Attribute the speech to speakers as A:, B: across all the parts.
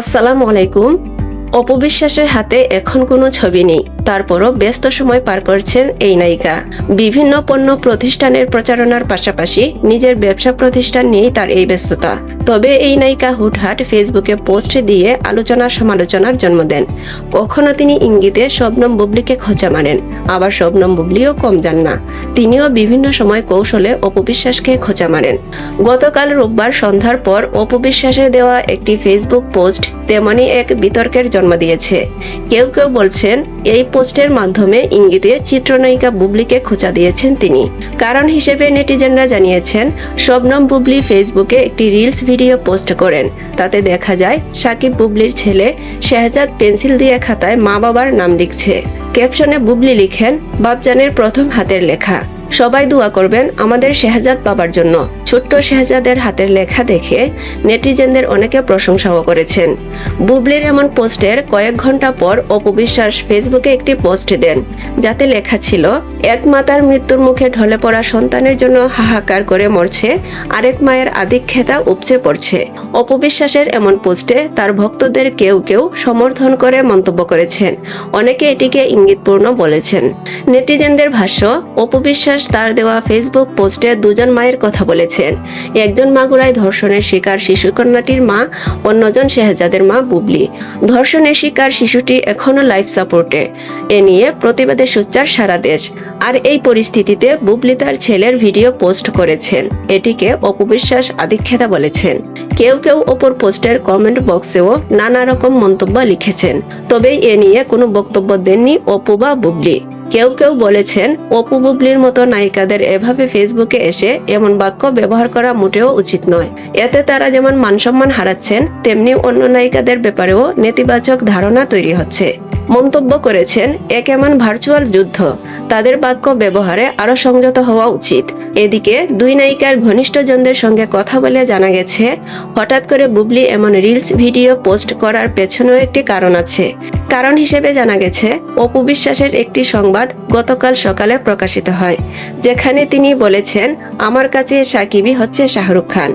A: আসসালামু আলাইকুম। অপবিশ্বাসের হাতে এখন কোনো ছবি নেই। তারপরও ব্যস্ত সময় পার করছেন এই নায়িকা। বিভিন্ন পণ্য প্রতিষ্ঠানের প্রচারণার পাশাপাশি নিজের ব্যবসা প্রতিষ্ঠান নিয়েই তার এই ব্যস্ততা। তবে এই নায়িকা হুটহাট ফেসবুকে পোস্ট দিয়ে আলোচনা সমালোচনার জন্ম দেন। কখনো তিনি ইঙ্গিতে শবনম বুবলিকে খোঁচা মারেন, আবার শবনম বুবলিও কম যান না। তিনিও বিভিন্ন সময় কৌশলে অপবিশ্বাসকে খোঁচা মারেন। গতকাল রোববার সন্ধ্যার পর অপবিশ্বাসের দেওয়া একটি ফেসবুক পোস্ট তেমনি এক বিতর্কের জন্ম দিয়েছে। কেউ কেউ বলছেন, এই পোস্টের মাধ্যমে ইঙ্গিতে চিত্রনায়িকা বুবলিকে খোঁচা দিয়েছেন তিনি। কারণ হিসেবে নেটিজেনরা জানিয়েছেন, শবনম বুবলি ফেসবুকে একটি রিলস ভিডিও পোস্ট করেন। তাতে দেখা যায়, সাকিব বুবলির ছেলে শেহজাদ পেন্সিল দিয়ে খাতায় মা বাবার নাম লিখছে। ক্যাপশনে বুবলি লিখেন, বাপজানের প্রথম হাতের লেখা। সবাই দোয়া করবেন আমাদের শেহজাদ বাবার জন্য। ছোট্ট শেহজাদের হাতের লেখা দেখে নেটিজেনদের অনেকে প্রশংসাও করেছেন। বুবলির এমন পোস্টের কয়েক ঘণ্টা পর অপবিশ্বাস ফেসবুকে একটি পোস্ট দেন, যাতে লেখা ছিল, এক মাতার মৃত্যুর মুখে ঢলে পড়া সন্তানের জন্য হাহাকার করে মরছে, আরেক মায়ের আদিক্ষেতা উপচে পড়ছে। অপবিশ্বাসের এমন পোস্টে তার ভক্তদের কেউ কেউ সমর্থন করে মন্তব্য করেছেন। অনেকে এটিকে ইঙ্গিতপূর্ণ বলেছেন। নেটিজেনদের ভাষ্য অপবিশ্বাস তার দেওয়া ফেসবুক পোস্টে দুজন মায়ের কথা বলেছেন। একজন মাগুরায় ধর্ষণের শিকার শিশুকন্যাটির মা, অন্যজন শেহজাদের মা বুবলি। ধর্ষণের শিকার শিশুটি এখনও লাইফ সাপোর্টে এ। নিয়ে প্রতিবাদে সোচ্চার সারা দেশ। আর এই পরিস্থিতিতে বুবলি তার ছেলের ভিডিও পোস্ট করেছেন। এটিকে অপবিশ্বাস আদিক্ষেতা বলেছেন। কেউ কেউ ওপর পোস্টের কমেন্ট বক্সেও নানা রকম মন্তব্য লিখেছেন। তবে এ নিয়ে কোনো বক্তব্য দেননি অপু বা বুবলি। কেউ কেউ বলেছেন, অপু বুবলির মতো নায়িকাদের এভাবে ফেসবুকে এসে এমন বাক্য ব্যবহার করা মোটেও উচিত নয়। এতে তারা যেমন মানসম্মান হারাচ্ছেন, তেমনি অন্য নায়িকাদের ব্যাপারেও নেতিবাচক ধারণা তৈরি হচ্ছে। মন্তব্য করেছেন, এক এমন ভার্চুয়াল যুদ্ধ তাদের বাক্য ব্যবহারে আরও সংযত হওয়া উচিত। এদিকে দুই নায়িকার ঘনিষ্ঠজনদের সঙ্গে কথা বলে জানা গেছে, হঠাৎ করে বুবলি এমন রিলস ভিডিও পোস্ট করার পেছনেও একটি কারণ আছে। কারণ হিসেবে জানা গেছে, অপু বিশ্বাসের একটি সংবাদ গতকাল সকালে প্রকাশিত হয়, যেখানে তিনি বলেছেন, আমার কাছে সাকিবই হচ্ছে শাহরুখ খান।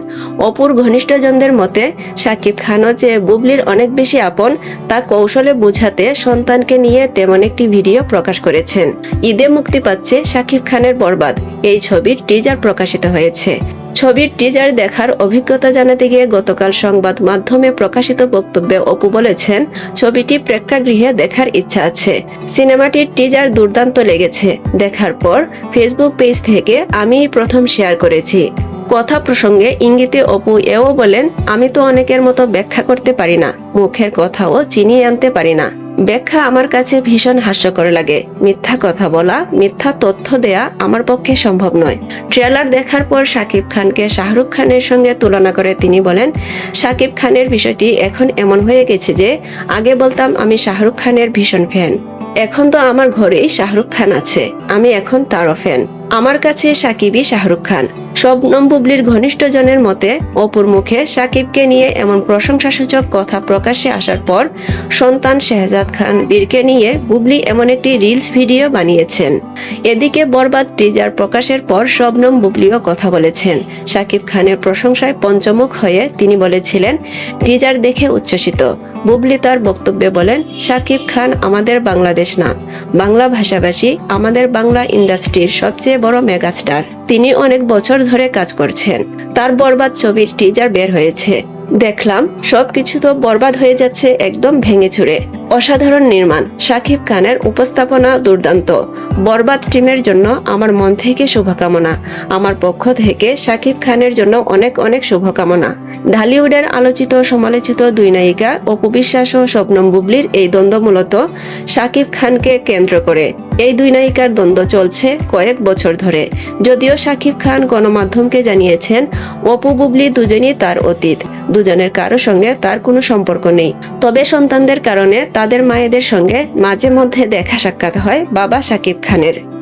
A: অপুর ঘনিষ্ঠজনদের মতে, সাকিব খানও যে বুবলির অনেক বেশি আপন, তা কৌশলে বোঝাতে সন্তানকে নিয়ে তেমন একটি ভিডিও প্রকাশ করেছেন। ঈদে মুক্তি পাচ্ছে সাকিব খানের বরবাদ। এই ছবির টিজার প্রকাশিত হয়েছে। ছবির টিজার দেখার অভিজ্ঞতা জানাতে গিয়ে গতকাল সংবাদ মাধ্যমে প্রকাশিত বক্তব্যে অপু বলেছেন, ছবিটি প্রেক্ষাগৃহে দেখার ইচ্ছা আছে। সিনেমাটির টিজার দুর্দান্ত লেগেছে। দেখার পর ফেসবুক পেজ থেকে আমি প্রথম শেয়ার করেছি। কথা প্রসঙ্গে ইঙ্গিতে অপু এও বলেন, আমি তো অনেকের মতো ব্যাখ্যা করতে পারি না। মুখের কথাও চিনিয়ে আনতে পারি না। ব্যাখ্যা আমার কাছে ভীষণ হাস্যকর লাগে। মিথ্যা কথা বলা, মিথ্যা তথ্য দেয়া আমার পক্ষে সম্ভব নয়। ট্রেলার দেখার পর শাকিব খানকে শাহরুখ খানের সঙ্গে তুলনা করে তিনি বলেন শাকিব খানের বিষয়টি এখন এমন হয়ে গেছে যে, আগে বলতাম আমি শাহরুখ খানের ভীষণ ফ্যান। এখন তো আমার ঘরেই শাহরুখ খান আছে। আমি এখন তারও ফ্যান। আমার কাছে সাকিবই শাহরুখ খান। শবনম বুবলির ঘনিষ্ঠজনের মতে, অপুর মুখে সাকিবকে নিয়ে এমন প্রশংসাসূচক কথা প্রকাশ্যে আসার পর সন্তান শেহজাদ খান বীরকে নিয়ে বুবলি এমন একটি রিলস ভিডিও বানিয়েছেন। এদিকে বরবাদ টিজার প্রকাশের পর শবনম বুবলিও কথা বলেছেন। সাকিব খানের প্রশংসায় পঞ্চমুখ হয়ে তিনি বলেছিলেন টিজার দেখে উচ্ছ্বসিত। বুবলি তার বক্তব্যে বলেন শাকিব খান আমাদের বাংলাদেশ না। বাংলা ভাষাভাষী আমাদের বাংলা ইন্ডাস্ট্রির সবচেয়ে বড় মেগাস্টার। তিনি অনেক বছর ধরে কাজ করছেন। তার বরবাদ ছবির টিজার বের হয়েছে। দেখলাম সবকিছু তো বরবাদ হয়ে যাচ্ছে একদম ভেঙে চুরে। অসাধারণ নির্মাণ শাকিব খানের উপস্থাপনা দুর্দান্ত। বরবাদ টিমের জন্য আমার মন থেকে শুভকামনা। আমার পক্ষ থেকে শাকিব খানের জন্য অনেক অনেক শুভকামনা। ঢালিউডের আলোচিত সমালোচিত দুই নায়িকা অপু বিশ্বাস ও স্বপ্নম বুবলির এই দ্বন্দ্ব মূলত শাকিব খানকে কেন্দ্র করে। এই দুই নায়িকার দ্বন্দ্ব চলছে কয়েক বছর ধরে। যদিও শাকিব খান গণমাধ্যমকে জানিয়েছেন, অপু, বুবলি দুজনই তার অতীত। দুজনের কারও সঙ্গে তার কোনো সম্পর্ক নেই। তবে সন্তানদের কারণে তাদের মায়েদের সঙ্গে মাঝে মধ্যে দেখা সাক্ষাৎ হয় বাবা শাকিব খানের।